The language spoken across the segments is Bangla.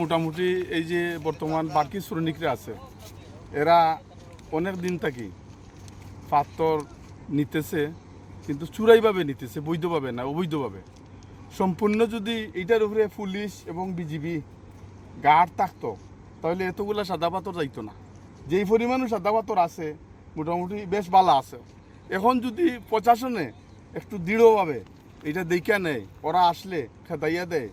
মোটামুটি এই যে বর্তমান বাকি শ্রমিকরা আছে, এরা অনেক দিন থাকি পাথর নিতেছে, কিন্তু চুরাইভাবে নিতেছে, বৈধভাবে না, অবৈধভাবে। সম্পূর্ণ যদি এটার উপরে পুলিশ এবং বিজিবি গার্ড থাকতো, তাহলে এতগুলা সাদা পাথর যাইতো না। যেই পরিমাণও সাদা পাথর আছে, মোটামুটি বেশ ভালো আছে। এখন যদি প্রশাসনে একটু দৃঢ়ভাবে এটা দেখা নেয়, ওরা আসলে খেদাইয়া দেয়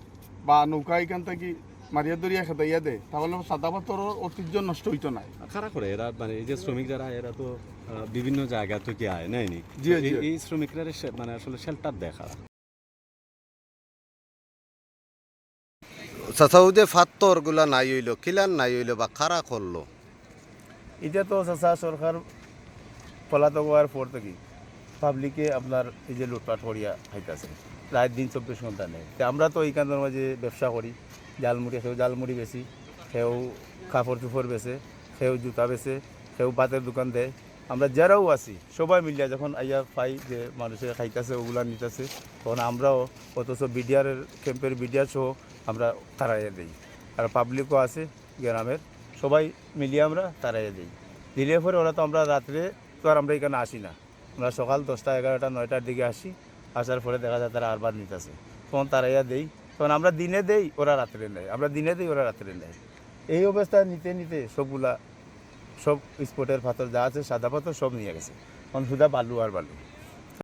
বা নৌকা এখান থেকে মারিয়া দরিয়া খেদাইয়া দেয় তাহলে সাদা পাথরের ঐতিহ্য নষ্ট হইতো না। খারাপ করে এরা মানে এই যে শ্রমিক যারা এরা তো বিভিন্ন জায়গা থেকে আয় এই শ্রমিকরা মানে আসলে শেল্টার দেখা। চাচাউদে ফাত্তরগুলা নাই হইল কিলান নাই হইল বা খারা করল? এটা তো চাচা সরকার পলাতক হওয়ার পর থেকে পাবলিকে আপনার এই যে লুটপাট করিয়া খাইতেছে। রাত দিন চব্বিশ ঘণ্টা নেই আমরা তো এইখানের মাঝে ব্যবসা করি। জালমুড়ি, সেও জালমুড়ি বেশি, সেও কাপড় চুপড় বেছে, সেও জুতা বেছে, সেও পাতের দোকান দেয়। আমরা যারাও আছি, সবাই মিলিয়া যখন আইয়া পাই যে মানুষের খাইতেছে, ওগুলা নিতেছে, তখন আমরাও অথচ বিডিআরের ক্যাম্পের বিডিআর সহ আমরা তারাইয়া দিই। আর পাবলিকও আছে গ্রামের, সবাই মিলিয়ে আমরা তারাইয়া দিই। দিলে পরে ওরা তো আমরা রাত্রে তো আর আমরা এখানে আসি না। আমরা সকাল দশটা, এগারোটা, নয়টার দিকে আসি, আসার পরে দেখা যায় তারা আরবার নিতেছে। তখন তারাইয়া দেই তখন আমরা দিনে দেই, ওরা রাত্রে নেয়। আমরা দিনে দেই, ওরা রাত্রে নেয়। এই অবস্থা নিতে নিতে সবগুলা, সব স্পটের পাথর যা আছে, সাদা পাথর সব নিয়ে গেছে। এখন শুধু বালু আর বালু।